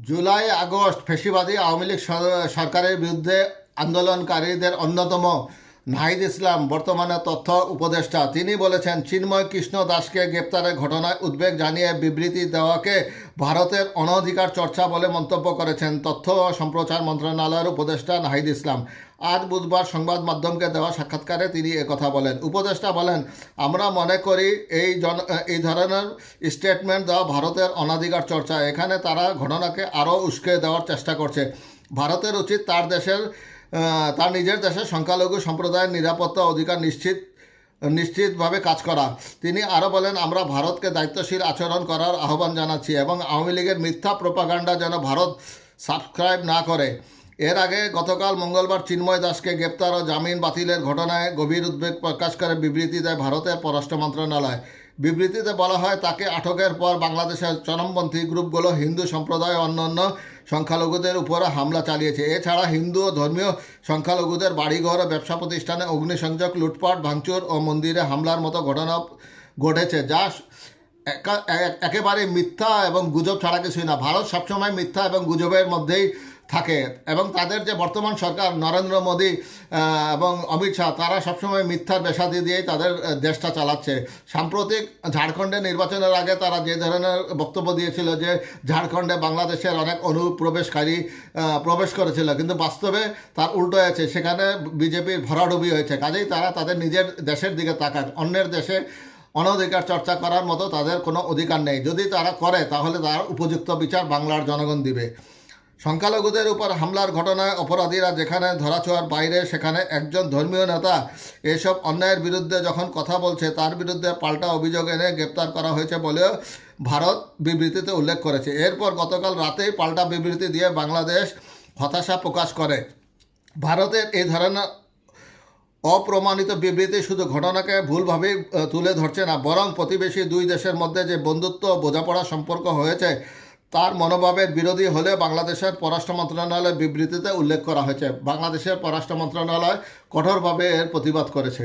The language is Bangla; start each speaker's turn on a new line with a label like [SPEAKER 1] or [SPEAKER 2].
[SPEAKER 1] জুলাই আগস্ট ফেসিবাদী আওয়ামী লীগ সরকারের বিরুদ্ধে আন্দোলনকারীদের অন্যতম নাহিদ ইসলাম, বর্তমানে তথ্য উপদেষ্টা। তিনি বলেছেন, চিন্ময় কৃষ্ণ দাসকে গ্রেপ্তারের ঘটনায় উদ্বেগ জানিয়ে বিবৃতি দেওয়াকে ভারতের অনধিকার চর্চা বলে মন্তব্য করেছেন তথ্য ও সম্প্রচার মন্ত্রণালয়ের উপদেষ্টা নাহিদ ইসলাম। আজ বুধবার সংবাদ মাধ্যমকে দেওয়া সাক্ষাৎকারে তিনি কথা বলেন। উপদেষ্টা বলেন, আমরা মনে করি এই জন, এই ধরনের স্টেটমেন্ট দেওয়া ভারতের অনাধিকার চর্চা। এখানে তারা ঘটনাকে আরও উস্কে দেওয়ার চেষ্টা করছে। ভারতের উচিত তার দেশের তার নিজের দেশের সংখ্যালঘু সম্প্রদায়ের নিরাপত্তা অধিকার নিশ্চিত, নিশ্চিতভাবে কাজ করা। তিনি আরও বলেন, আমরা ভারতকে দায়িত্বশীল আচরণ করার আহ্বান জানাচ্ছি এবং আওয়ামী লীগের মিথ্যা প্রোপাগান্ডা যেন ভারত সাবস্ক্রাইব না করে। এর আগে গতকাল মঙ্গলবার চিন্ময় দাসকে গ্রেপ্তার ও জামিন বাতিলের ঘটনায় গভীর উদ্বেগ প্রকাশ করে বিবৃতি দেয় ভারতের পররাষ্ট্র মন্ত্রণালয়। বিবৃতিতে বলা হয়, তাকে আটকের পর বাংলাদেশের চরমপন্থী গ্রুপগুলো হিন্দু সম্প্রদায় অন্যান্য সংখ্যালঘুদের উপর হামলা চালিয়েছে। এছাড়া হিন্দু ও ধর্মীয় সংখ্যালঘুদের বাড়িঘর ও ব্যবসা প্রতিষ্ঠানে অগ্নিসংযোগ, লুটপাট, ভাঙচুর ও মন্দিরে হামলার মতো ঘটনা ঘটেছে, যা একেবারে মিথ্যা এবং গুজব ছাড়া কিছুই না। ভারত সবসময় মিথ্যা এবং গুজবের মধ্যেই থাকে এবং তাদের যে বর্তমান সরকার, নরেন্দ্র মোদী এবং অমিত শাহ, তারা সবসময় মিথ্যার বেসাদি দিয়েই তাদের দেশটা চালাচ্ছে। সাম্প্রতিক ঝাড়খণ্ডে নির্বাচনের আগে তারা যে ধরনের বক্তব্য দিয়েছিল যে ঝাড়খণ্ডে বাংলাদেশের অনেক অনুপ্রবেশকারী প্রবেশ করেছিল, কিন্তু বাস্তবে তার উল্টো হয়েছে সেখানে বিজেপির ভরাডুবি হয়েছে। কাজেই তারা তাদের নিজের দেশের দিকে তাকায়। অন্যের দেশে অনধিকার চর্চা করার মতো তাদের কোনো অধিকার নেই। যদি তারা করে, তাহলে তার উপযুক্ত বিচার বাংলার জনগণ দিবে। সংখ্যালঘুদের উপর হামলার ঘটনায় অপরাধীরা যেখানে ধরাছোঁয়ার বাইরে, সেখানে একজন ধর্মীয় নেতা এসব অন্যায়ের বিরুদ্ধে যখন কথা বলছে, তার বিরুদ্ধে পাল্টা অভিযোগ এনে গ্রেপ্তার করা হয়েছে বলেও ভারত বিবৃতিতে উল্লেখ করেছে। এরপর গতকাল রাতেই পাল্টা বিবৃতি দিয়ে বাংলাদেশ হতাশা প্রকাশ করে। ভারতের এই ধরনের অপ্রমাণিত বিবৃতি শুধু ঘটনাকে ভুলভাবে তুলে ধরছে না, বরং প্রতিবেশী দুই দেশের মধ্যে যে বন্ধুত্ব বোঝাপড়া সম্পর্ক হয়েছে, তার মনোভাবের বিরোধী হলে বাংলাদেশের পররাষ্ট্র মন্ত্রণালয়ের বিবৃতিতে উল্লেখ করা হয়েছে। বাংলাদেশের পররাষ্ট্র মন্ত্রণালয় কঠোরভাবে এর প্রতিবাদ করেছে।